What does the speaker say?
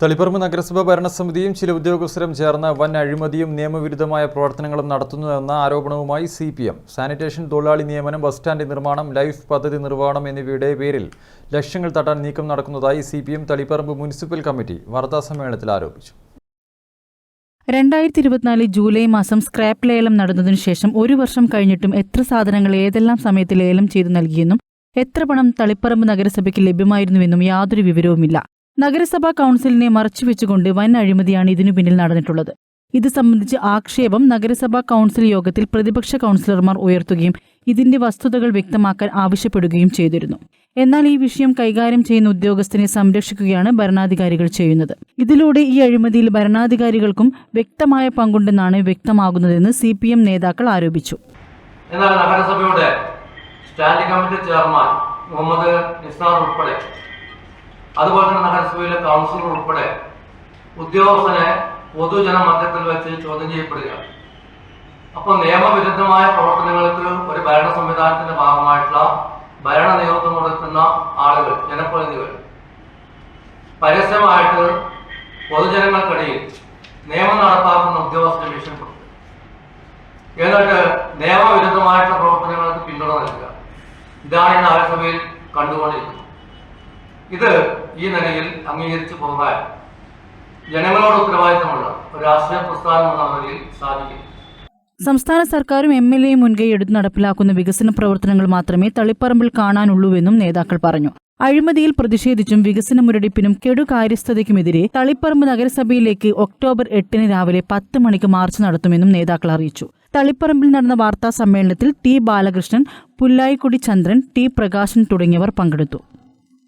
തളിപ്പറമ്പ് നഗരസഭ ഭരണസമിതിയും ചില ഉദ്യോഗസ്ഥരും ചേർന്ന് വൻ അഴിമതിയും നിയമവിരുദ്ധമായ പ്രവർത്തനങ്ങളും നടത്തുന്നുവെന്ന ആരോപണവുമായി സി പി എം. സാനിറ്റേഷൻ തൊഴിലാളി നിയമനം ബസ് സ്റ്റാൻഡ് നിർമ്മാണം ലൈഫ് പദ്ധതി നിർവഹണം എന്നിവയുടെ പേരിൽ ലക്ഷ്യങ്ങൾ തട്ടാൻ നീക്കം നടക്കുന്നതായി C P M Taliparamba municipal committee വാർത്താസമ്മേളനത്തിൽ ആരോപിച്ചു. രണ്ടായിരത്തി ഇരുപത്തിനാല് ജൂലൈ മാസം സ്ക്രാപ്പ് ലേലം നടന്നതിനു ശേഷം ഒരു വർഷം കഴിഞ്ഞിട്ടും എത്ര സാധനങ്ങൾ ഏതെല്ലാം സമയത്ത് ലേലം ചെയ്തു നൽകിയെന്നും എത്ര പണം തളിപ്പറമ്പ് നഗരസഭയ്ക്ക് ലഭ്യമായിരുന്നുവെന്നും യാതൊരു വിവരവുമില്ല. നഗരസഭാ കൗൺസിലിനെ മറച്ചുവെച്ചുകൊണ്ട് വൻ അഴിമതിയാണ് ഇതിനു പിന്നിൽ നടന്നിട്ടുള്ളത്. ഇത് സംബന്ധിച്ച് ആക്ഷേപം നഗരസഭാ കൗൺസിൽ യോഗത്തിൽ പ്രതിപക്ഷ കൗൺസിലർമാർ ഉയർത്തുകയും ഇതിന്റെ വസ്തുതകൾ വ്യക്തമാക്കാൻ ആവശ്യപ്പെടുകയും ചെയ്തിരുന്നു. എന്നാൽ ഈ വിഷയം കൈകാര്യം ചെയ്യുന്ന ഉദ്യോഗസ്ഥനെ സംരക്ഷിക്കുകയാണ് ഭരണാധികാരികൾ ചെയ്യുന്നത്. ഇതിലൂടെ ഈ അഴിമതിയിൽ ഭരണാധികാരികൾക്കും വ്യക്തമായ പങ്കുണ്ടെന്നാണ് വ്യക്തമാകുന്നതെന്ന് സി പി എം നേതാക്കൾ ആരോപിച്ചു. എന്നാൽ നഗരസഭയുടെ standing committee chairman Muhammad Nisar ഉൾപ്പെടെ അതുപോലെ തന്നെ നഗരസഭയിലെ കൗൺസിലർ ഉൾപ്പെടെ ഉദ്യോഗസ്ഥനെ പൊതുജന മധ്യത്തിൽ വെച്ച് ചോദ്യം ചെയ്യപ്പെടുകയാണ്. അപ്പോൾ നിയമവിരുദ്ധമായ പ്രവർത്തനങ്ങൾക്ക് ഒരു ഭരണ സംവിധാനത്തിന്റെ ഭാഗമായിട്ടുള്ള ഭരണ നേതൃത്വം കൊടുക്കുന്ന ആളുകൾ ജനപ്രതിനിധികൾ പരസ്യമായിട്ട് പൊതുജനങ്ങൾക്കിടയിൽ നിയമം നടപ്പാക്കുന്ന ഉദ്യോഗസ്ഥരെ ഭീഷണിപ്പെടുത്തും എന്നിട്ട് നിയമവിരുദ്ധമായിട്ടുള്ള പ്രവർത്തനങ്ങൾക്ക് പിന്തുണ നൽകുക. ഇതാണ് ഈ നഗരസഭയിൽ കണ്ടുകൊണ്ടിരിക്കുന്നത്. ഇത് ഈ നിലയിൽ അംഗീകരിച്ചു പോകാൻ ജനങ്ങളോട് ഉത്തരവാദിത്തമുള്ള ഒരു രാഷ്ട്രീയ പ്രസ്ഥാനം എന്ന നിലയിൽ സാധിക്കും. സംസ്ഥാന സർക്കാരും എം എൽ എയും മുൻകൈ എടുത്ത് നടപ്പിലാക്കുന്ന വികസന പ്രവർത്തനങ്ങൾ മാത്രമേ തളിപ്പറമ്പിൽ കാണാനുള്ളൂവെന്നും നേതാക്കൾ പറഞ്ഞു. അഴിമതിയിൽ പ്രതിഷേധിച്ചും വികസന മുരടിപ്പിനും കെടുകാര്യസ്ഥതയ്ക്കുമെതിരെ തളിപ്പറമ്പ് നഗരസഭയിലേക്ക് ഒക്ടോബർ എട്ടിന് രാവിലെ പത്ത് മണിക്ക് മാർച്ച് നടത്തുമെന്നും നേതാക്കൾ അറിയിച്ചു. തളിപ്പറമ്പിൽ നടന്ന വാർത്താ സമ്മേളനത്തിൽ ടി ബാലകൃഷ്ണൻ പുല്ലായിക്കുടി ചന്ദ്രൻ ടി പ്രകാശൻ തുടങ്ങിയവർ പങ്കെടുത്തു.